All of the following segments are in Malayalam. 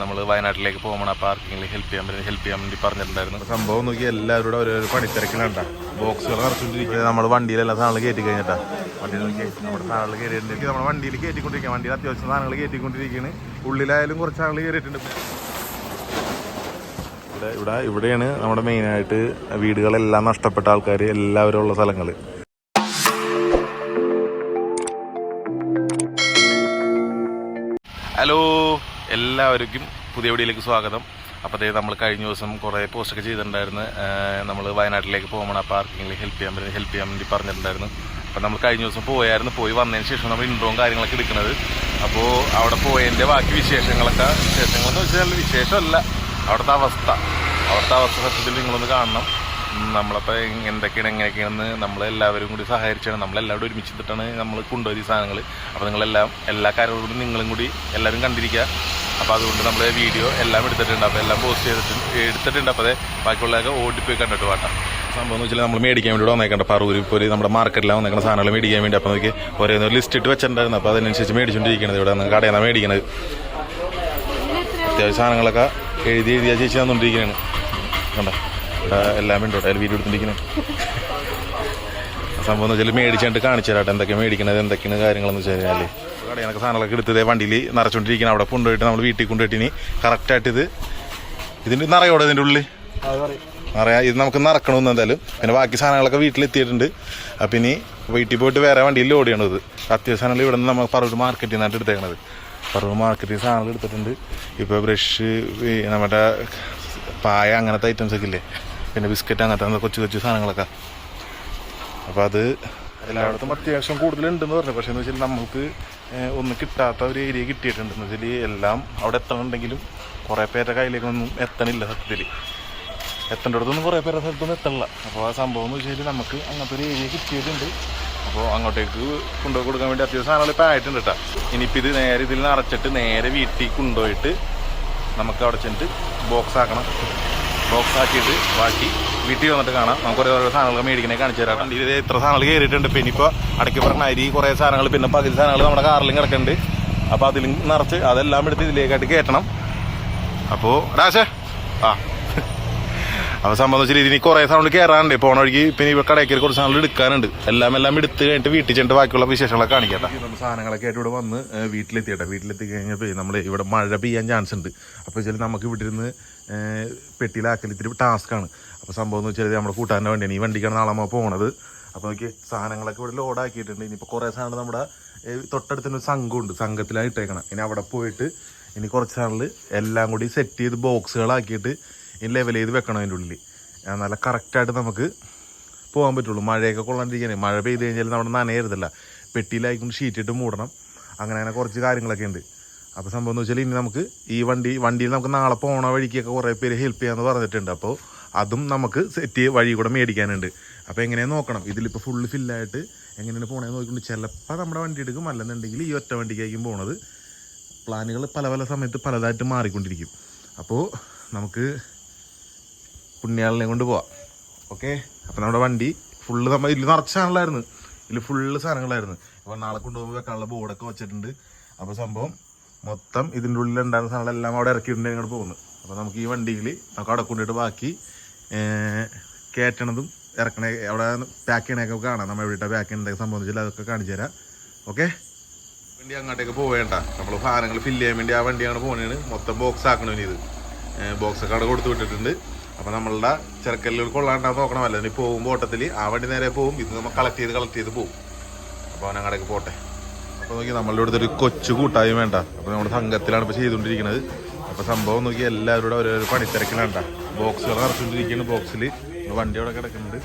നമ്മൾ വയനാട്ടിലേക്ക് പോകണം ആ പാർക്കിങ്ങിൽ ഹെൽപ്പ് ചെയ്യാൻ പറ്റും ഹെൽപ്പ് ചെയ്യാൻ വേണ്ടി പറഞ്ഞിട്ടുണ്ടായിരുന്നു. സംഭവം നോക്കി എല്ലാവരും ഓരോ പണിത്തിരക്കിലുണ്ട. ബോക്സുകൾ നിറച്ചുകൊണ്ടിരിക്കുന്നത് നമ്മൾ വണ്ടിയിൽ എല്ലാ സാധനങ്ങൾ കയറ്റി കഴിഞ്ഞിട്ടാ വണ്ടിയിൽ നമ്മുടെ സാധനങ്ങൾ കയറിയിട്ടുണ്ട് നമ്മുടെ വണ്ടിയിൽ കയറ്റിക്കൊണ്ടിരിക്കുക വണ്ടിയിൽ അത്യാവശ്യം സാധനങ്ങൾ കയറ്റിക്കൊണ്ടിരിക്കുകയാണ് ഉള്ളിലായാലും കുറച്ച് സാധനങ്ങൾ കയറിയിട്ടുണ്ട് ഇവിടെ ഇവിടെ ഇവിടെയാണ് നമ്മുടെ മെയിനായിട്ട് വീടുകളെല്ലാം നഷ്ടപ്പെട്ട ആൾക്കാർ എല്ലാവരും ഉള്ള സ്ഥലങ്ങൾ ഹലോ എല്ലാവർക്കും പുതിയ വീഡിയോയിലേക്ക് സ്വാഗതം. അപ്പോൾ അതേ നമ്മൾ കഴിഞ്ഞ ദിവസം കുറേ പോസ്റ്റൊക്കെ ചെയ്തിട്ടുണ്ടായിരുന്നു. നമ്മൾ വയനാട്ടിലേക്ക് പോകണം ആ പാർക്കിങ്ങിൽ ഹെൽപ്പ് ചെയ്യാൻ വേണ്ടി ഹെൽപ്പ് ചെയ്യാൻ വേണ്ടി പറഞ്ഞിട്ടുണ്ടായിരുന്നു. അപ്പോൾ നമ്മൾ കഴിഞ്ഞ ദിവസം പോയായിരുന്നു. പോയി വന്നതിന് ശേഷം നമ്മൾ ഇൻട്രോയും കാര്യങ്ങളൊക്കെ എടുക്കുന്നത്. അപ്പോൾ അവിടെ പോയതിന്റെ ബാക്കി വിശേഷങ്ങളൊക്കെ വിശേഷങ്ങളെന്ന് വെച്ചാൽ വിശേഷമല്ല. അവിടുത്തെ അവസ്ഥ. അവിടുത്തെ അവസ്ഥ സത്യത്തിൽ നിങ്ങളൊന്ന് കാണണം. നമ്മളപ്പോൾ എന്തൊക്കെയാണ് എങ്ങനെയൊക്കെയാണെന്ന് നമ്മളെല്ലാവരും കൂടി സഹകരിച്ചാണ്. നമ്മളെല്ലാവരും ഒരുമിച്ച് ഇട്ടാണ് നമ്മൾ കൊണ്ടുപോയി സാധനങ്ങൾ അപ്പോൾ നിങ്ങളെല്ലാം എല്ലാ കാര്യങ്ങളും നിങ്ങളും കൂടി എല്ലാവരും കണ്ടിരിക്കുക. അപ്പോൾ അതുകൊണ്ട് നമ്മൾ വീഡിയോ എല്ലാം എടുത്തിട്ടുണ്ട്. അപ്പോൾ എല്ലാം പോസ്റ്റ് ചെയ്തിട്ടുണ്ട് എടുത്തിട്ടുണ്ട്. അപ്പോൾ അതെ ബാക്കിയുള്ളതൊക്കെ ഓടിപ്പോയി കണ്ടിട്ട് വാട്ടാം. സംഭവം എന്ന് വെച്ചാൽ നമ്മൾ മേടിക്കാൻ വേണ്ടി വന്നേക്കണ്ട. പറൂര് ഇപ്പോൾ നമ്മുടെ മാർക്കറ്റിലാണ് വന്നേക്കുന്ന സാധനങ്ങൾ മേടിക്കാൻ വേണ്ടി. അപ്പോൾ നോക്കി ഒരേ ലിസ്റ്റ് ഇട്ട് വെച്ചിട്ടുണ്ടായിരുന്നു. അപ്പോൾ അതിനനുസരിച്ച് മേടിച്ചുകൊണ്ടിരിക്കുന്നത് ഇവിടെ നിന്ന് കടയിൽ നിന്നാണ് മേടിക്കുന്നത് അത്യാവശ്യം സാധനങ്ങളൊക്കെ എഴുതി എഴുതിയ ചേച്ചി തന്നുകൊണ്ടിരിക്കുകയാണ് കണ്ട? എല്ലാം ഉണ്ട് അതിൽ വീഡിയോ എടുത്തിരിക്കുന്നത്. സംഭവം എന്ന് വെച്ചാൽ മേടിച്ചിട്ട് കാണിച്ചു തരാട്ടെ എന്തൊക്കെ മേടിക്കണത് എന്തൊക്കെയാണ് കാര്യങ്ങളെന്ന് വെച്ച് കഴിഞ്ഞാൽ കടയിലൊക്കെ സാധനങ്ങളൊക്കെ എടുത്തത് വണ്ടിയിൽ നിറച്ചുകൊണ്ടിരിക്കണം. അവിടെ കൊണ്ടുപോയിട്ട് നമ്മൾ വീട്ടിൽ കൊണ്ടുപോയിട്ട് ഇനി കറക്റ്റായിട്ട് ഇത് ഇതിന്റെ നിറയോടെ ഇതിന്റെ ഉള്ളിൽ നിറയാ ഇത് നമുക്ക് നിറക്കണമെന്ന് എന്തായാലും. പിന്നെ ബാക്കി സാധനങ്ങളൊക്കെ വീട്ടിലെത്തിയിട്ടുണ്ട്. അപ്പം ഇനി വീട്ടിൽ പോയിട്ട് വേറെ വണ്ടിയിൽ ലോഡ് ചെയ്യണത് അത്യാവശ്യ സാധനങ്ങൾ ഇവിടെ നിന്ന് നമ്മൾ പറവൂർ മാർക്കറ്റിൽ നിന്നാണ് എടുത്തേക്കണത്. പറവൂർ മാർക്കറ്റിൽ സാധനങ്ങൾ എടുത്തിട്ടുണ്ട്. ഇപ്പോൾ ബ്രഷ് നമ്മുടെ പായ അങ്ങനത്തെ ഐറ്റംസ് ഒക്കെ ഇല്ലേ? പിന്നെ ബിസ്ക്കറ്റ് അങ്ങനത്തെ കൊച്ചു കൊച്ചു സാധനങ്ങളൊക്കെ. അപ്പോൾ അത് എല്ലായിടത്തും അത്യാവശ്യം കൂടുതലുണ്ടെന്ന് പറഞ്ഞു. പക്ഷേ എന്ന് വെച്ചാൽ നമുക്ക് ഒന്ന് കിട്ടാത്ത ഒരു ഏരിയ കിട്ടിയിട്ടുണ്ട്. എന്ന് വെച്ചാൽ എല്ലാം അവിടെ എത്തണമെന്നുണ്ടെങ്കിലും കുറേ പേരുടെ കയ്യിലേക്കൊന്നും എത്തണില്ല സത്യത്തിൽ. എത്തേണ്ടടത്തൊന്നും കുറേ പേരുടെ സ്ഥലത്തൊന്നും എത്തണില്ല. അപ്പോൾ ആ സംഭവം എന്ന് വെച്ചാൽ നമുക്ക് അങ്ങനത്തെ ഒരു ഏരിയ കിട്ടിയിട്ടുണ്ട്. അപ്പോൾ അങ്ങോട്ടേക്ക് കൊണ്ടുപോയി കൊടുക്കാൻ വേണ്ടി അത്യാവശ്യം സാധനങ്ങൾ ഇപ്പോൾ ആയിട്ടുണ്ട് കേട്ടോ. ഇനിയിപ്പോൾ ഇത് നേരെ ഇതിൽ നിറച്ചിട്ട് നേരെ വീട്ടിൽ കൊണ്ടുപോയിട്ട് നമുക്ക് അവിടെ ചെന്നിട്ട് ബോക്സ് ആക്കണം. ബോക്സ് ആക്കിയിട്ട് ബാക്കി വീട്ടിൽ വന്നിട്ട് കാണാം. നമുക്ക് ഓരോ സാധനങ്ങൾ മേടിക്കണേ കാണിച്ചു തരാം ഇത് ഇത്ര സാധനങ്ങൾ കയറിയിട്ടുണ്ട്. പിന്നെ ഇപ്പോൾ അടയ്ക്ക് പറഞ്ഞ അരി കുറേ സാധനങ്ങൾ പിന്നെ പകുതി സാധനങ്ങൾ നമ്മുടെ കാറിലും കിടക്കുന്നുണ്ട്. അപ്പോൾ അതിലും നിറച്ച് അതെല്ലാം എടുത്ത് ഇതിലേക്കായിട്ട് കയറ്റണം. അപ്പോൾ രാശേ ആ അപ്പോൾ സംബന്ധിച്ചിട്ട് ഇതിന് കുറേ സാധനങ്ങൾ കയറാനുണ്ട് പോണ വഴിക്ക് പിന്നെ ഇവിടെ കടയ്ക്ക് കുറച്ച് സാധനങ്ങൾ എടുക്കാനുണ്ട്. എല്ലാം എല്ലാം എടുത്ത് കഴിഞ്ഞിട്ട് വീട്ടിൽ ചെന്നിട്ട് ബാക്കിയുള്ള വിശേഷങ്ങളൊക്കെ കാണിക്കട്ടെ നമ്മൾ സാധനങ്ങളൊക്കെ ആയിട്ട് ഇവിടെ വന്ന് വീട്ടിലെത്തിയട്ടെ. വീട്ടിലെത്തി കഴിഞ്ഞപ്പോൾ നമ്മൾ ഇവിടെ മഴ പെയ്യാൻ ചാൻസ് ഉണ്ട്. അപ്പോൾ വെച്ചാൽ നമുക്ക് ഇവിടെ ഇരുന്ന് പെട്ടിയിലാക്കൽ ഇത്തിരി ടാസ്ക്കാണ് അപ്പോൾ സംഭവം എന്ന് വെച്ചാൽ നമ്മുടെ കൂട്ടാന്റെ വണ്ടിയാണ്. ഈ വണ്ടിക്കാണ് നാളെ നമ്മൾ പോണത്. അപ്പോൾ നോക്കി സാധനങ്ങളൊക്കെ ഇവിടെ ലോഡാക്കിയിട്ടുണ്ട് ഇനിയിപ്പോൾ കുറേ സാധനങ്ങൾ നമ്മുടെ തൊട്ടടുത്തൊരു സംഘമുണ്ട്. സംഘത്തിലാണ് ഇട്ടേക്കണം. ഇനി അവിടെ പോയിട്ട് ഇനി കുറച്ച് നാളിൽ എല്ലാം കൂടി സെറ്റ് ചെയ്ത് ബോക്സുകളാക്കിയിട്ട് ലെവൽ ചെയ്ത് വെക്കണം അതിന്റെ ഉള്ളിൽ നല്ല കറക്റ്റായിട്ട് നമുക്ക് പോകാൻ പറ്റുള്ളൂ. മഴയൊക്കെ കൊള്ളാണ്ടിരിക്കാനേ മഴ പെയ്ത് കഴിഞ്ഞാൽ നമ്മുടെ നനയരുതല്ല. പെട്ടിയിലായിക്കൊണ്ട് ഷീറ്റ് ഇട്ട് മൂടണം. അങ്ങനെ അങ്ങനെ കുറച്ച് കാര്യങ്ങളൊക്കെ ഉണ്ട്. അപ്പോൾ സംഭവം എന്ന് വെച്ചാൽ ഇനി നമുക്ക് ഈ വണ്ടി വണ്ടിയിൽ നമുക്ക് നാളെ പോണ വഴിക്കൊക്കെ കുറേ പേര് ഹെൽപ്പ് ചെയ്യാമെന്ന് പറഞ്ഞിട്ടുണ്ട്. അപ്പോൾ അതും നമുക്ക് സെറ്റ് വഴി കൂടെ മേടിക്കാനുണ്ട്. അപ്പോൾ എങ്ങനെയാണ് നോക്കണം. ഇതിലിപ്പോൾ ഫുള്ള് ഫില്ലായിട്ട് എങ്ങനെയാണ് പോകണമെന്ന് നോക്കിക്കൊണ്ട് ചിലപ്പോൾ നമ്മുടെ വണ്ടി എടുക്കും. അല്ലെന്നുണ്ടെങ്കിൽ ഈ ഒറ്റ വണ്ടിക്കായിരിക്കും പോണത്. പ്ലാനുകൾ പല പല സമയത്ത് പലതായിട്ട് മാറിക്കൊണ്ടിരിക്കും. അപ്പോൾ നമുക്ക് പുണ്യാളിനെ കൊണ്ട് പോവാം. ഓക്കെ? അപ്പം നമ്മുടെ വണ്ടി ഫുള്ള് നമ്മൾ ഇതിൽ നിറച്ച സാധനങ്ങളായിരുന്നു ഇതിൽ ഫുള്ള് സാധനങ്ങളായിരുന്നു. അപ്പം നാളെ കൊണ്ടുപോകുമ്പോൾ വെക്കാനുള്ള ബോർഡൊക്കെ വെച്ചിട്ടുണ്ട്. അപ്പോൾ സംഭവം മൊത്തം ഇതിന്റെ ഉള്ളിൽ ഉണ്ടായിരുന്ന സാധനങ്ങളെല്ലാം അവിടെ ഇറക്കിയിട്ടുണ്ട് ഇങ്ങോട്ട് പോകുന്നു. അപ്പോൾ നമുക്ക് ഈ വണ്ടിയിൽ നമുക്ക് അവിടെ കൊണ്ടുപോയിട്ട് ബാക്കി കയറ്റണതും ഇറക്കണ അവിടെ പാക്ക് ചെയ്യണേക്കൊക്കെ കാണാം. നമ്മൾ എവിടെ പാക്ക് ചെയ്യണതൊക്കെ സംബന്ധിച്ചില്ല അതൊക്കെ കാണിച്ചു തരാം. ഓക്കെ? വണ്ടി അങ്ങോട്ടേക്ക് പോവേണ്ട. നമ്മൾ സാധനങ്ങൾ ഫില്ല് ചെയ്യാൻ വേണ്ടി ആ വണ്ടിയാണ് പോകുന്നതിന് മൊത്തം ബോക്സ് ആക്കണം ഇനി ഇത്? ബോക്സൊക്കെ അവിടെ കൊടുത്തു വിട്ടിട്ടുണ്ട്. അപ്പോൾ നമ്മളുടെ ചെറുക്കല്ലുകൾ കൊള്ളാണ്ടാന്ന് നോക്കണമല്ലോ ഇനി പോകുമ്പോൾ ഓട്ടത്തിൽ ആ വണ്ടി നേരെ പോകും ഇത് നമ്മൾ കളക്ട് ചെയ്ത് കളക്ട് ചെയ്ത് പോകും അപ്പോൾ അവൻ പോട്ടെ. അപ്പോൾ നോക്കി നമ്മളുടെ അടുത്തൊരു കൊച്ചു കൂട്ടായും വേണ്ട അപ്പോൾ നമ്മുടെ സംഘത്തിലാണ് ഇപ്പോൾ ചെയ്തുകൊണ്ടിരിക്കുന്നത് അപ്പോൾ സംഭവം നോക്കി എല്ലാവരും കൂടെ ഓരോരോ പണിത്തിരക്കിലാണ്ട ബോക്സുകൾ നിറച്ചുകൊണ്ടിരിക്കുകയാണ് ബോക്സിൽ വണ്ടി അവിടെ കിടക്കുന്നുണ്ട്.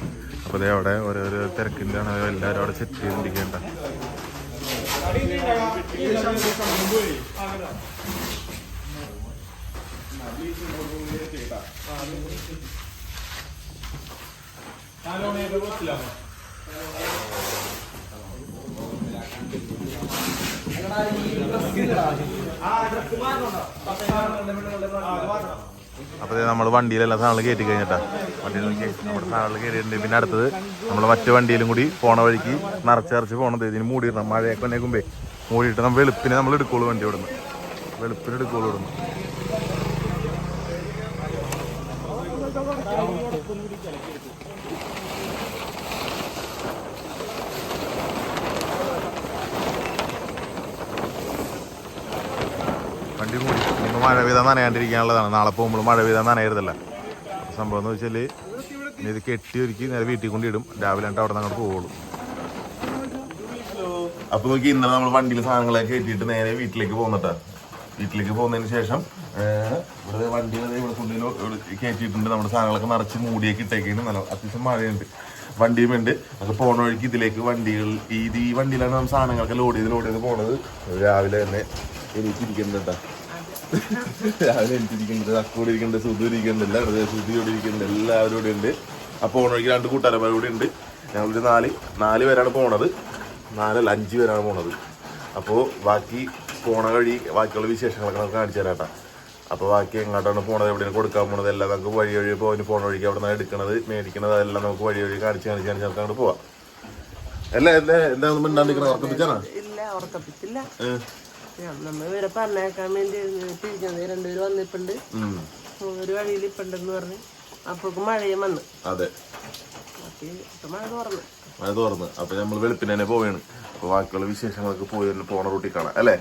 അപ്പോൾ അതേ അവിടെ ഓരോരോ തിരക്കിന്റെ ആണ് എല്ലാവരും അവിടെ സെറ്റ് ചെയ്തുകൊണ്ടിരിക്കേണ്ട അപ്പോൾ നമ്മൾ വണ്ടിയിലെല്ലാം സാധനങ്ങൾ കയറ്റി കഴിഞ്ഞിട്ടാ. വണ്ടിയിൽ നമ്മുടെ സാധനങ്ങൾ കയറിയിട്ടുണ്ട് പിന്നെ അടുത്തത് നമ്മൾ മറ്റു വണ്ടിയിലും കൂടി പോണ വഴിക്ക് നിറച്ച് നിറച്ച് പോണത് ഇതിന് മൂടിയിടണം. മഴയൊക്കെ വന്നേക്കുമ്പേ മൂടിയിട്ട് നമ്മൾ വെളുപ്പിനെ നമ്മൾ എടുക്കുള്ളൂ വണ്ടി ഇവിടുന്ന് വെളുപ്പിന് എടുക്കുള്ളൂ ഇവിടുന്ന്. വണ്ടി കൂടി ഇനിയിപ്പോൾ മഴ പെയ്താൽ നനയാണ്ടിരിക്കാനുള്ളതാണ്. നാളെ പോകുമ്പോൾ മഴ പെയ്താൽ നനയരുതല്ല. അപ്പോൾ സംഭവം എന്ന് വെച്ചാൽ ഇനി ഇത് കെട്ടി ഒരുക്കി നേരെ വീട്ടിൽ കൊണ്ടിടും രാവിലെ ആയിട്ട് അവിടെ നിന്ന് അങ്ങോട്ട് പോവുള്ളൂ. അപ്പോൾ നോക്കി ഇന്നലെ നമ്മൾ വണ്ടിയിൽ സാധനങ്ങളൊക്കെ കയറ്റിയിട്ട് നേരെ വീട്ടിലേക്ക് പോകുന്നട്ടാ വീട്ടിലേക്ക് പോകുന്നതിന് ശേഷം ഇവിടെ വണ്ടി ഇവിടെ കൊണ്ടുപോയി കയറ്റിയിട്ടുണ്ട്. നമ്മുടെ സാധനങ്ങളൊക്കെ നിറച്ച് മൂടിയൊക്കെ ഇട്ടേക്കാണ്. നല്ല അത്യാവശ്യം മഴയുണ്ട്. വണ്ടിയും ഉണ്ട്. അത് പോണ വഴിക്ക് ഇതിലേക്ക് വണ്ടികൾ ഈ വണ്ടിയിലാണ് നമ്മൾ സാധനങ്ങളൊക്കെ ലോഡ് ചെയ്ത് ലോഡ് ചെയ്ത് പോണത്. രാവിലെ തന്നെ എനിക്കിരിക്കുന്നുണ്ട് കേട്ടാ. രാവിലെ എനിക്കിരിക്കുന്നുണ്ട് അക്കോട് ഇരിക്കുന്നുണ്ട് സുധു ഇരിക്കുന്നുണ്ട് എല്ലാവരുടെ സുധിയോട് ഇരിക്കുന്നുണ്ട് എല്ലാവരും ഇവിടെ ഉണ്ട്. അപ്പോൾ പോണ വഴിക്ക് രണ്ട് കൂട്ടുകാരന്മാർ കൂടെ ഉണ്ട്. ഞങ്ങളൊരു നാല് നാല് പേരാണ് പോണത്. നാലല്ല അഞ്ച് പേരാണ് പോണത്. അപ്പോൾ ബാക്കി പോണ കഴി ബാക്കിയുള്ള വിശേഷങ്ങളൊക്കെ നമുക്ക് കാണിച്ചു തരാം കേട്ടോ. അപ്പോൾ ബാക്കി എങ്ങോട്ടാണ് പോണത് എവിടെയാണ് കൊടുക്കാൻ പോണത് എല്ലാം നമുക്ക് വഴി വഴി പോയി പോണ വഴിക്ക് അവിടെ നിന്ന് എടുക്കണത് മേടിക്കണത് അതെല്ലാം നമുക്ക് വഴി വഴി കാണിച്ച് കാണിച്ച് കാണിച്ച് നമുക്ക് അങ്ങോട്ട് പോവാം. അല്ല എന്താ എന്താ ഒന്നും മിണ്ടാണ്ടിരിക്കണ? ഉറക്കപ്പിച്ചാണോ ഇല്ല ഉറക്കപ്പിച്ചില്ല നമ്മ ഇവരെ പറഞ്ഞേക്കാൻ വേണ്ടി തിരിഞ്ഞത് രണ്ടുപേരും വന്നിപ്പുണ്ട് ഒരു വഴിയിൽ ഇപ്പുണ്ടെന്ന് പറഞ്ഞ് അപ്പോഴേക്കും മഴയും വന്ന്. അതെ. മഴ തുറന്ന് മഴ തുറന്നു അപ്പൊ നമ്മൾ വെളുപ്പിനെ പോവാണ്. അപ്പൊ ബാക്കിയുള്ള വിശേഷങ്ങളൊക്കെ പോയി പോണ റൂട്ടിൽ കാണാം. അല്ലേ?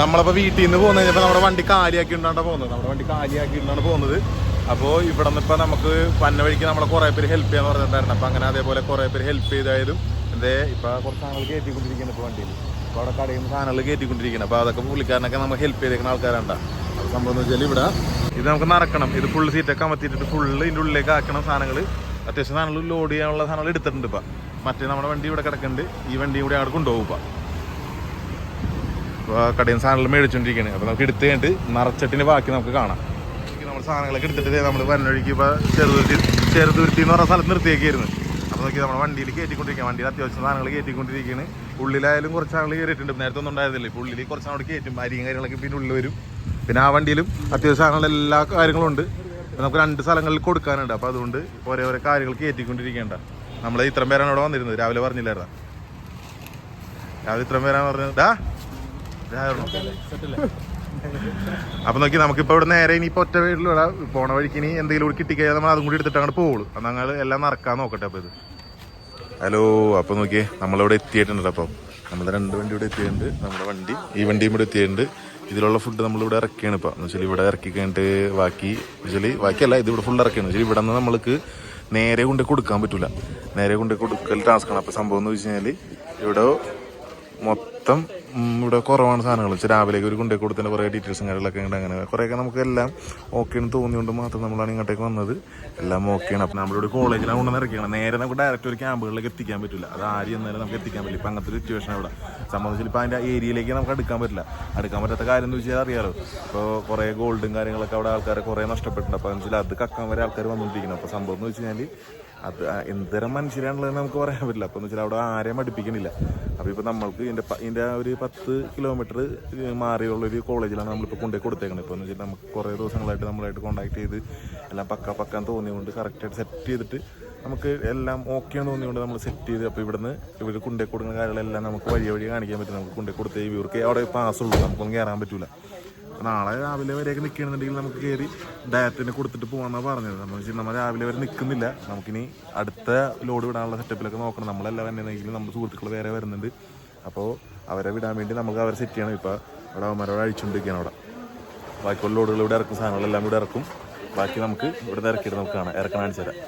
നമ്മളപ്പോ വീട്ടിൽ നിന്ന് പോകുന്ന കഴിഞ്ഞപ്പോ നമ്മുടെ വണ്ടി കാലിയാക്കി ഉണ്ടാണ് പോകുന്നത്. നമ്മുടെ വണ്ടി കാലിയാക്കി ഉണ്ടാണ് പോകുന്നത്. അപ്പോൾ ഇവിടെ നിന്ന് ഇപ്പൊ നമുക്ക് പന്ന വഴിക്ക് നമ്മളെ കുറെ പേര് ഹെൽപ്പ് ചെയ്യാന്ന് പറഞ്ഞിട്ടുണ്ടായിരുന്നു. അപ്പൊ അങ്ങനെ അതേപോലെ കുറെ പേര് ഹെൽപ്പ് ചെയ്തായാലും എന്തേ ഇപ്പൊ കുറച്ച് സാധനങ്ങൾ കയറ്റിക്കൊണ്ടിരിക്കുന്നു ഇപ്പൊ വണ്ടിയിൽ. അപ്പൊ അവിടെ കടയിൽ നിന്ന് സാധനങ്ങൾ കയറ്റിക്കൊണ്ടിരിക്കുന്നത് അപ്പൊ അതൊക്കെ പുള്ളിക്കാരനൊക്കെ നമ്മൾ ഹെൽപ്പ് ചെയ്തേക്കുന്ന ആൾക്കാരാണ്ട. അപ്പൊ സംഭവം എന്ന് വെച്ചാൽ ഇവിടെ ഇത് നമുക്ക് നടക്കണം. ഇത് ഫുള്ള് സീറ്റൊക്കെ അമർത്തിയിട്ട് ഫുള്ള് ഇതിന്റെ ഉള്ളിലേക്ക് ആക്കണം സാധനങ്ങൾ അത്യാവശ്യം സാധനങ്ങൾ ലോഡ് ചെയ്യാനുള്ള സാധനങ്ങൾ എടുത്തിട്ടുണ്ട് ഇപ്പൊ. മറ്റേ നമ്മുടെ വണ്ടി ഇവിടെ കിടക്കുന്നുണ്ട്. ഈ വണ്ടി കൂടെ അവിടെ കൊണ്ടുപോകും അപ്പോൾ കടയിൽ സാധനങ്ങൾ മേടിച്ചോണ്ടിരിക്കുകയാണ് അപ്പോൾ നമുക്ക് എടുത്ത് കഴിഞ്ഞിട്ട് നിറച്ചട്ടിന് ബാക്കി നമുക്ക് കാണാം. നമ്മൾ സാധനങ്ങളൊക്കെ എടുത്തിട്ട് നമ്മൾ വരണവഴിക്ക് ഇപ്പോൾ ചെറുതുരുത്തി ചെറുതുരുത്തി എന്ന് പറഞ്ഞ സ്ഥലത്ത് നിർത്തിയേക്കായിരുന്നു. അപ്പോൾ നോക്കി നമ്മുടെ വണ്ടിയിൽ കയറ്റിക്കൊണ്ടിരിക്കുക വണ്ടിയിൽ അത്യാവശ്യം സാധനങ്ങൾ കയറ്റിക്കൊണ്ടിരിക്കുകയാണ് ഉള്ളിലായാലും കുറച്ച് ആളുകൾ കയറിയിട്ടുണ്ട് നേരത്തെ ഒന്നും ഉണ്ടായിരുന്നില്ല. ഇപ്പോൾ ഉള്ളിൽ കുറച്ച് അങ്ങോട്ട് കയറ്റും അരിയും കാര്യങ്ങളൊക്കെ പിന്നെ ഉള്ളിൽ വരും. പിന്നെ ആ വണ്ടിയിലും അത്യാവശ്യം സാധനങ്ങൾ എല്ലാ കാര്യങ്ങളും ഉണ്ട്. നമുക്ക് രണ്ട് സ്ഥലങ്ങളിൽ കൊടുക്കാനുണ്ട്. അപ്പോൾ അതുകൊണ്ട് ഓരോ ഓരോ കാര്യങ്ങൾ കയറ്റിക്കൊണ്ടിരിക്കേണ്ട നമ്മൾ ഇത്രയും പേരാണ് ഇവിടെ വന്നിരുന്നത്. രാവിലെ പറഞ്ഞില്ലായിരുന്ന? രാവിലെ ഇത്രയും പേരാണ് പറഞ്ഞത്. ഡാ അപ്പൊ നോക്കി നമുക്കിപ്പോ ഇവിടെ നേരെ ഇനി ഒറ്റ വീട്ടിലൂടെ പോണ വഴിക്ക് ഇനി എന്തെങ്കിലും കിട്ടി കിട്ടിക്കഴിഞ്ഞാൽ നമ്മൾ അതും കൂടി എടുത്തിട്ട് അങ്ങോട്ട് പോകുള്ളൂ അപ്പൊ ഞങ്ങൾ എല്ലാം നടക്കാൻ നോക്കട്ടെ അപ്പൊ ഇത്. ഹലോ അപ്പൊ നോക്കിയേ നമ്മളിവിടെ എത്തിയിട്ടുണ്ട് അപ്പം. നമ്മുടെ രണ്ട് വണ്ടി ഇവിടെ എത്തിയിട്ടുണ്ട്. നമ്മുടെ വണ്ടി ഈ വണ്ടിയും ഇവിടെ എത്തിയിട്ടുണ്ട്. ഇതിലുള്ള ഫുഡ് നമ്മളിവിടെ ഇറക്കിയാണ് ഇപ്പൊ. എന്ന് വെച്ചാൽ ഇവിടെ ഇറക്കി കഴിഞ്ഞിട്ട് ബാക്കി വെച്ചാൽ ബാക്കിയല്ല ഇത് ഇവിടെ ഫുൾ ഇറക്കിയാണ്. വെച്ചാൽ ഇവിടെ നിന്ന് നമ്മൾക്ക് നേരെ കൊണ്ട് കൊടുക്കാൻ പറ്റൂല. നേരെ കൊണ്ട് കൊടുക്കൽ ടാസ്ക്കാണ് അപ്പൊ സംഭവം എന്ന് വെച്ച് കഴിഞ്ഞാൽ ഇവിടെ മൊത്തം ഉം, ഇവിടെ കുറവാണ് സാധനങ്ങൾ. വെച്ചാൽ രാവിലേക്ക് ഒരു കൊണ്ടേ കൊടുത്തതിന്റെ കുറേ ഡീറ്റെയിൽസും കാര്യങ്ങളൊക്കെ ഉണ്ട് അങ്ങനെ കുറേയൊക്കെ നമുക്ക് എല്ലാം ഓക്കെ എന്ന് തോന്നിയുകൊണ്ട് മാത്രം നമ്മളാണ് ഇങ്ങോട്ടേക്ക് വന്നത്. എല്ലാം ഓക്കെയാണ് അപ്പം നമ്മളിവിടെ കോളേജിലാണ് കൊണ്ടുവന്ന് ഇറക്കിയാണ് നേരെ നമുക്ക് ഡയറക്റ്റ് ഒരു ക്യാമ്പുകളിലേക്ക് എത്തിക്കാൻ പറ്റില്ല. അത് ആരും എന്നാലും നമുക്ക് എത്തിക്കാൻ പറ്റില്ല. ഇപ്പം അങ്ങനത്തെ സിറ്റുവേഷൻ ഇവിടെ. സംബന്ധിച്ചിൽ ഇപ്പം അതിന്റെ ഏരിയയിലേക്ക് നമുക്ക് അടുക്കാൻ പറ്റില്ല. അടുക്കാൻ പറ്റാത്ത കാര്യം എന്ന് വെച്ചാൽ അറിയാലോ. ഇപ്പോൾ കുറേ ഗോൾഡും കാര്യങ്ങളൊക്കെ അവിടെ ആൾക്കാരെ കുറേ നഷ്ടപ്പെട്ടിട്ടുണ്ട്. അപ്പോൾ എന്ന് വെച്ചാൽ അത് കക്കാൻ വരെ ആൾക്കാർ വന്നുകൊണ്ടിരിക്കുന്നത് അപ്പോൾ സംഭവം എന്ന് വെച്ച് കഴിഞ്ഞാൽ അത് എന്തരം മനുഷ്യരാണുള്ളത് നമുക്ക് പറയാൻ പറ്റില്ല. അപ്പോൾ എന്ന് വെച്ചാൽ അവിടെ ആരെയും പഠിപ്പിക്കണില്ല. അപ്പോൾ ഇപ്പോൾ നമ്മൾക്ക് ഇതിന്റെ ഇതിന്റെ ഒരു പത്ത് കിലോമീറ്റർ മാറിയുള്ളൊരു കോളേജിലാണ് നമ്മളിപ്പോൾ കൊണ്ടുപോയി കൊടുത്തേക്കുന്നത് ഇപ്പോൾ എന്ന് വെച്ചാൽ നമുക്ക് കുറേ ദിവസങ്ങളായിട്ട് നമ്മളായിട്ട് കോൺടാക്ട് ചെയ്ത് എല്ലാം പക്ക പക്കാൻ തോന്നിയുകൊണ്ട് കറക്റ്റായിട്ട് സെറ്റ് ചെയ്തിട്ട് നമുക്ക് എല്ലാം ഓക്കെ എന്ന് തോന്നിയുകൊണ്ട് നമ്മൾ സെറ്റ് ചെയ്ത് അപ്പോൾ ഇവിടുന്ന് ഇവർ കൊണ്ടുപോയി കൊടുക്കുന്ന കാര്യങ്ങളെല്ലാം നമുക്ക് വഴി വഴി കാണിക്കാൻ പറ്റും. നമുക്ക് കൊണ്ടുപോയി കൊടുത്ത് ഇവർക്ക് അവിടെ പാസ് ഉള്ളൂ. നമുക്കൊന്നും കയറാൻ പറ്റില്ല നാളെ രാവിലെ വരെയൊക്കെ നിൽക്കുകയാണെന്നുണ്ടെങ്കിൽ നമുക്ക് കയറി ഡയറ്റിന് കൊടുത്തിട്ട് പോകാമെന്നാണ് പറഞ്ഞത്. നമ്മൾ വെച്ചാൽ നമ്മൾ രാവിലെ വരെ നിൽക്കുന്നില്ല നമുക്കിനി അടുത്ത ലോഡ് വിടാനുള്ള സെറ്റപ്പിലൊക്കെ നോക്കണം. നമ്മളെല്ലാം വരണമെങ്കിൽ നമ്മുടെ സുഹൃത്തുക്കൾ വേറെ വരുന്നുണ്ട്. അപ്പോൾ അവരെ വിടാൻ വേണ്ടി നമുക്ക് അവരെ സെറ്റ് ചെയ്യണം. ഇപ്പോൾ അവിടെ അവന്മാരോട് അഴിച്ചുകൊണ്ടിരിക്കുകയാണ് അവിടെ. ബാക്കിയുള്ള ലോഡുകൾ ഇവിടെ ഇറക്കും. സാധനങ്ങളെല്ലാം ഇവിടെ ഇറക്കും. ബാക്കി നമുക്ക് ഇവിടെ ഇറക്കിയിട്ട് നമുക്ക് കാണാം. ഇറക്കാൻ കാണിച്ചു തരാം.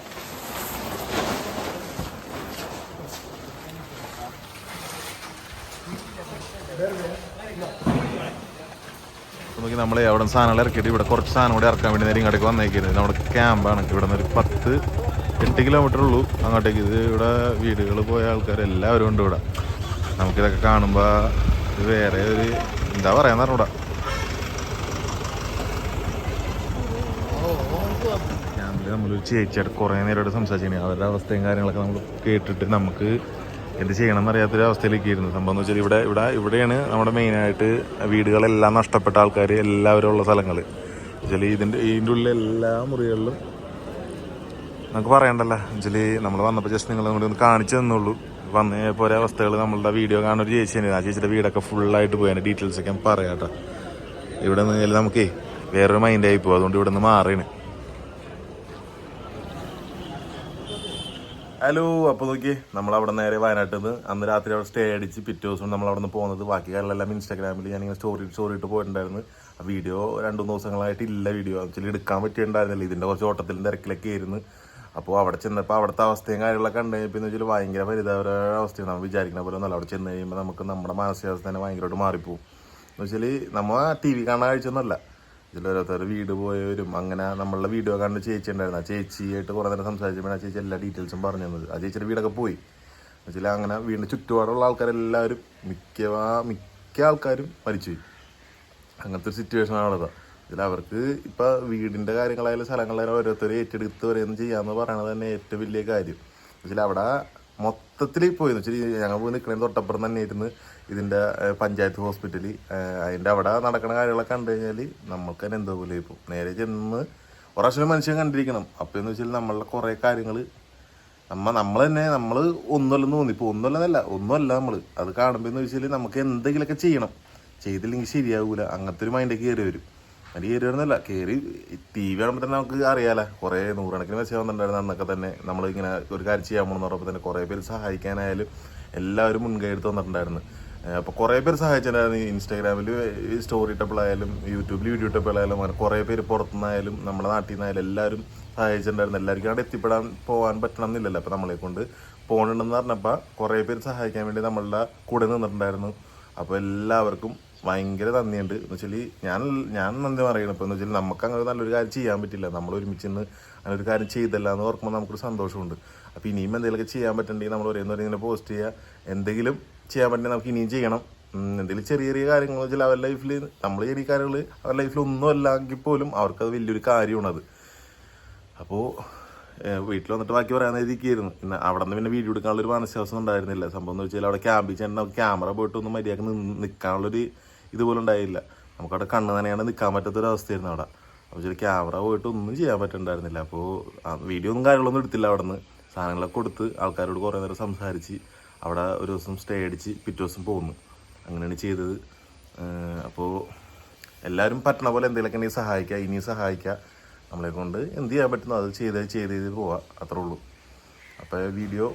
നോക്കി നമ്മൾ അവിടെ സാധനങ്ങൾ ഇറക്കിയിട്ട് ഇവിടെ കുറച്ച് സാധനം കൂടി ഇറക്കാൻ വേണ്ടി നേരം ഇങ്ങോട്ടേക്ക് വന്നേക്കുന്നത് നമ്മുടെ ക്യാമ്പാണ് ഇവിടെ നിന്ന് ഒരു പത്ത് എട്ട് കിലോമീറ്റർ ഉള്ളൂ അങ്ങോട്ടേക്ക്. ഇത് ഇവിടെ വീടുകൾ പോയ ആൾക്കാർ എല്ലാവരും ഉണ്ട് ഇവിടെ. നമുക്കിതൊക്കെ കാണുമ്പോൾ ഇത് വേറെ ഒരു എന്താ പറയാന്ന് പറഞ്ഞൂടാ ക്യാമ്പിൽ നമ്മളൊരു ചേച്ചിയായിട്ട് കുറേ നേരമായിട്ട് സംസാരിച്ചു അവരുടെ അവസ്ഥയും കാര്യങ്ങളൊക്കെ നമ്മൾ കേട്ടിട്ട് നമുക്ക് എന്ത് ചെയ്യണമെന്ന് അറിയാത്തൊരു അവസ്ഥയിലേക്ക് ഇരുന്നു സംഭവം എന്ന് വെച്ചാൽ ഇവിടെ ഇവിടെ ഇവിടെയാണ് നമ്മുടെ മെയിനായിട്ട് വീടുകളെല്ലാം നഷ്ടപ്പെട്ട ആൾക്കാർ എല്ലാവരും ഉള്ള സ്ഥലങ്ങൾ വെച്ചാൽ ഇതിന്റെ ഇതിന്റെ ഉള്ളിൽ എല്ലാ മുറികളിലും നമുക്ക് പറയണ്ടല്ല. വെച്ചാൽ നമ്മൾ വന്നപ്പോൾ ജസ്റ്റ് നിങ്ങൾ കൂടി ഒന്ന് കാണിച്ചു തന്നുള്ളൂ വന്ന പോലെ അവസ്ഥകൾ നമ്മളുടെ വീഡിയോ കാണുന്ന ഒരു ചേച്ചിയാണ്. ആ ചേച്ചിയുടെ വീടൊക്കെ ഫുള്ളായിട്ട് പോയതിന്റെ ഡീറ്റെയിൽസൊക്കെ ഞാൻ പറയാം കേട്ടോ. ഇവിടെ നിന്ന് നമുക്കേ വേറൊരു മൈൻഡായി പോകും അതുകൊണ്ട് ഇവിടെ നിന്ന് മാറിയാണ് ഹലോ അപ്പോൾ നോക്കി നമ്മൾ അവിടെ നേരെ വയനാട്ടിൽ നിന്ന് അന്ന് രാത്രി അവിടെ സ്റ്റേ അടിച്ച് പിറ്റേ ദിവസം നമ്മൾ അവിടെ നിന്ന് പോകുന്നത് ബാക്കി കാര്യങ്ങളെല്ലാം ഇൻസ്റ്റാഗ്രാമിൽ ഞാനിങ്ങനെ സ്റ്റോറി സ്റ്റോറി ഇട്ട് പോയിട്ടുണ്ടായിരുന്നു. വീഡിയോ രണ്ടു ദിവസങ്ങളായിട്ട് ഇല്ല വീഡിയോ ആക്ച്വലി എടുക്കാൻ പറ്റിയിട്ടുണ്ടായിരുന്നില്ല. ഇതിന്റെ കുറച്ച് ഓട്ടത്തിലും തിരക്കിലൊക്കെ ആയിരുന്നു. അപ്പോൾ അവിടെ ചെന്നപ്പോൾ അവിടുത്തെ അവസ്ഥയും കാര്യങ്ങളൊക്കെ കണ്ടു എന്ന് വെച്ചാൽ ഭയങ്കര പരിതാപകരമായ അവസ്ഥയാണ്. നമ്മൾ വിചാരിക്കുന്ന പോലെ ഒന്നല്ല. അവിടെ ചെന്ന് കഴിയുമ്പോൾ നമുക്ക് നമ്മുടെ മാനസികാവസ്ഥ തന്നെ ഭയങ്കരമായിട്ട് മാറിപ്പോകും എന്ന് വെച്ചാൽ നമ്മൾ ടി വി കാണാൻ കാഴ്ചയൊന്നുമല്ല. ഇതിൽ ഓരോരുത്തർ വീട് പോയവരും അങ്ങനെ നമ്മളുടെ വീഡിയോ കാണുന്ന ചേച്ചി ഉണ്ടായിരുന്നു. ആ ചേച്ചിയായിട്ട് കുറേ നേരം സംസാരിച്ചപ്പോൾ ആ ചേച്ചി എല്ലാ ഡീറ്റെയിൽസും പറഞ്ഞു തന്നത്. ആ ചേച്ചിയുടെ വീടൊക്കെ പോയി. എന്നുവെച്ചാൽ അങ്ങനെ വീടിന്റെ ചുറ്റുപാടുള്ള ആൾക്കാരെല്ലാവരും മിക്കവാ മിക്ക ആൾക്കാരും മരിച്ചുപോയി അങ്ങനത്തെ ഒരു സിറ്റുവേഷൻ ആണത് ഇതിൽ അവർക്ക് ഇപ്പം വീടിന്റെ കാര്യങ്ങളായാലും സ്ഥലങ്ങളായാലും ഓരോരുത്തർ ഏറ്റെടുത്ത് ഓരോന്നും ചെയ്യാമെന്ന് പറയണത് തന്നെ ഏറ്റവും വലിയ കാര്യം. എന്നുവെച്ചാൽ അവിടെ മൊത്തത്തിൽ പോയി വെച്ചാൽ ഞങ്ങൾ പോയി നിൽക്കണേ തൊട്ടപ്പുറം തന്നെ ഇരുന്ന് ഇതിന്റെ പഞ്ചായത്ത് ഹോസ്പിറ്റലിൽ അതിന്റെ അവിടെ നടക്കുന്ന കാര്യങ്ങളൊക്കെ കണ്ടു കഴിഞ്ഞാൽ നമ്മൾക്ക് തന്നെ എന്തോ പോലെ ഇപ്പോൾ നേരെ ചെന്ന് ഒരാശ്വരം മനുഷ്യൻ കണ്ടിരിക്കണം. അപ്പോൾ എന്ന് വെച്ചാൽ നമ്മളുടെ കുറേ കാര്യങ്ങൾ നമ്മ നമ്മൾ തന്നെ നമ്മൾ ഒന്നുമല്ലെന്ന് തോന്നി ഇപ്പോൾ ഒന്നുമല്ലെന്നല്ല ഒന്നുമല്ല നമ്മൾ അത് കാണുമ്പോൾ എന്ന് വെച്ചാൽ നമുക്ക് എന്തെങ്കിലുമൊക്കെ ചെയ്യണം. ചെയ്തില്ലെങ്കിൽ ശരിയാവില്ല അങ്ങനത്തെ ഒരു മൈൻഡൊക്കെ കയറി വരും. അത് കയറി വരുന്നില്ല കയറി ടി വി കാണുമ്പോൾ തന്നെ നമുക്ക് അറിയാലോ. കുറേ നൂറുകണക്കിന് മെസ്സേജ് വന്നിട്ടുണ്ടായിരുന്നു അന്നൊക്കെ തന്നെ. നമ്മൾ ഇങ്ങനെ ഒരു കാര്യം ചെയ്യാൻ പോകണമെന്ന് പറഞ്ഞപ്പോൾ തന്നെ കുറേ പേര് സഹായിക്കാനായാലും എല്ലാവരും മുൻകൈ എടുത്ത് വന്നിട്ടുണ്ടായിരുന്നു. അപ്പോൾ കുറേ പേര് സഹായിച്ചിട്ടുണ്ടായിരുന്നു. ഇൻസ്റ്റാഗ്രാമിൽ സ്റ്റോറി ഇട്ടപ്പോഴായാലും യൂട്യൂബിൽ വീഡിയോ ഇട്ടപ്പോഴായാലും അങ്ങനെ കുറേ പേര് പുറത്തുനിന്നായാലും നമ്മുടെ നാട്ടിൽ നിന്നായാലും എല്ലാവരും സഹായിച്ചിട്ടുണ്ടായിരുന്നു. എല്ലാവർക്കും അവിടെ എത്തിപ്പെടാൻ പോകാൻ പറ്റണം എന്നില്ലല്ലോ അപ്പോൾ നമ്മളെ കൊണ്ട് പോകണമെന്ന് പറഞ്ഞപ്പോൾ കുറേ പേര് സഹായിക്കാൻ വേണ്ടി നമ്മളുടെ കൂടെ നിന്നിട്ടുണ്ടായിരുന്നു. അപ്പോൾ എല്ലാവർക്കും ഭയങ്കര നന്ദിയുണ്ട്. എന്ന് വെച്ചാൽ ഞാൻ ഞാൻ നന്ദി പറയണം ഇപ്പോൾ എന്ന് വെച്ചാൽ നമുക്ക് അങ്ങനെ നല്ലൊരു കാര്യം ചെയ്യാൻ പറ്റില്ല. നമ്മൾ ഒരുമിച്ച് നിന്ന് അങ്ങനെ ഒരു കാര്യം ചെയ്തല്ല എന്ന് ഓർക്കുമ്പോൾ നമുക്കൊരു സന്തോഷമുണ്ട്. അപ്പോൾ ഇനിയും എന്തെങ്കിലുമൊക്കെ ചെയ്യാൻ പറ്റുന്നുണ്ടെങ്കിൽ നമ്മൾ ഒരേ ഇങ്ങനെ പോസ്റ്റ് ചെയ്യുക. എന്തെങ്കിലും ചെയ്യാൻ പറ്റേ നമുക്ക് ഇനിയും ചെയ്യണം. എന്തെങ്കിലും ചെറിയ ചെറിയ കാര്യങ്ങൾ വെച്ചാൽ അവരുടെ ലൈഫിൽ നമ്മൾ ചെറിയ കാര്യങ്ങൾ അവരുടെ ലൈഫിൽ ഒന്നും അല്ലെങ്കിൽ പോലും അവർക്കത് വലിയൊരു കാര്യമാണ് അത്. അപ്പോൾ വീട്ടിൽ വന്നിട്ട് ബാക്കി പറയാൻ ഇരിക്കുകയായിരുന്നു പിന്നെ അവിടെ നിന്ന് പിന്നെ വീഡിയോ എടുക്കാനുള്ളൊരു മാനസികാവസ്ഥ ഉണ്ടായിരുന്നില്ല. സംഭവം എന്ന് വെച്ചാൽ അവിടെ ക്യാമ്പിൽ ചെന്ന് ക്യാമറ പോയിട്ട് ഒന്നും നിന്ന് നിൽക്കാനുള്ളൊരു ഇതുപോലെ ഉണ്ടായില്ല. നമുക്കവിടെ കണ്ണ് നനയാണ്ട് നിൽക്കാൻ പറ്റാത്തൊരു അവസ്ഥയായിരുന്നു അവിടെ. അപ്പോൾ ചില ക്യാമറ പോയിട്ട് ഒന്നും ചെയ്യാൻ പറ്റുന്നുണ്ടായിരുന്നില്ല അപ്പോൾ വീഡിയോ ഒന്നും കാര്യങ്ങളൊന്നും എടുത്തില്ല അവിടെ നിന്ന് സാധനങ്ങളൊക്കെ കൊടുത്ത് ആൾക്കാരോട് കുറേ നേരം സംസാരിച്ച് അവിടെ ഒരു ദിവസം സ്റ്റേ അടിച്ച് പിറ്റേ ദിവസം പോന്നു. അങ്ങനെയാണ് ചെയ്തത്. അപ്പോൾ എല്ലാവരും പറ്റണ പോലെ എന്തെങ്കിലുമൊക്കെ ഉണ്ടെങ്കിൽ സഹായിക്കുക. ഇനിയും സഹായിക്കുക. നമ്മളെ കൊണ്ട് എന്ത് ചെയ്യാൻ പറ്റുന്നോ അത് ചെയ്ത് ചെയ്ത് ചെയ്ത് പോവാം. അത്രേ ഉള്ളൂ. അപ്പോൾ വീഡിയോ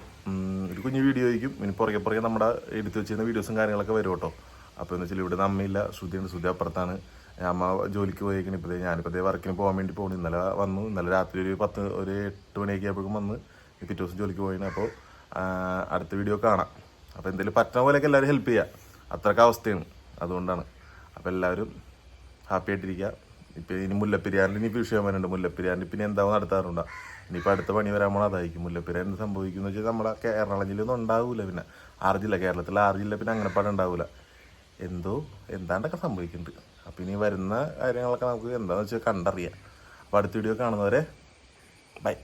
ഒരു കുഞ്ഞു വീഡിയോ ആയിരിക്കും. ഇനി പുറകെ പുറകെ നമ്മുടെ എടുത്ത് വെച്ചിരുന്ന വീഡിയോസും കാര്യങ്ങളൊക്കെ വരും കേട്ടോ. അപ്പോൾ എന്ന് വെച്ചാൽ ഇവിടെ അമ്മയില്ല ശ്രുതിയുണ്ട് ശ്രുതി അപ്പുറത്താണ്. അമ്മ ജോലിക്ക് പോയേക്കണ. ഇപ്പോൾ ഞാനിപ്പോൾ അതേ വർക്കിന് പോകാൻ വേണ്ടി പോകണു ഇന്നലെ വന്നു. ഇന്നലെ രാത്രി ഒരു പത്ത് ഒരു എട്ട് മണിയൊക്കെ ആയപ്പോഴേക്കും വന്ന് പിറ്റേ ദിവസം ജോലിക്ക് പോയിന്. അപ്പോൾ അടുത്ത വീഡിയോ കാണാം. അപ്പോൾ എന്തെങ്കിലും പറ്റുന്ന പോലെയൊക്കെ എല്ലാവരും ഹെൽപ്പ് ചെയ്യുക അത്രയ്ക്ക് അവസ്ഥയാണ്. അതുകൊണ്ടാണ്. അപ്പോൾ എല്ലാവരും ഹാപ്പി ആയിട്ടിരിക്കുക ഇപ്പം ഇനി മുല്ലപ്പെരിയാറിൽ ഇനി വിഷയം വരുന്നുണ്ട് മുല്ലപ്പെരിയാറിൽ പിന്നെ എന്താവും നടത്താറുണ്ടോ? ഇനിയിപ്പോൾ അടുത്ത പണി വരാമോ അതായിരിക്കും. മുല്ലപ്പെരിയാർ എന്ത് സംഭവിക്കുന്നു വെച്ചാൽ നമ്മുടെ എറണാകുളം ജില്ലയൊന്നും ഉണ്ടാവില്ല പിന്നെ. ആറ് ജില്ല കേരളത്തിൽ ആറ് ജില്ല പിന്നെ അങ്ങനെ പാടെ ഉണ്ടാവില്ല എന്തോ എന്താണ്ടൊക്കെ സംഭവിക്കുന്നുണ്ട്. അപ്പോൾ ഇനി വരുന്ന കാര്യങ്ങളൊക്കെ നമുക്ക് എന്താണെന്ന് വെച്ചാൽ കണ്ടറിയാം. അപ്പോൾ അടുത്ത വീഡിയോ കാണുന്നവരെ ബൈ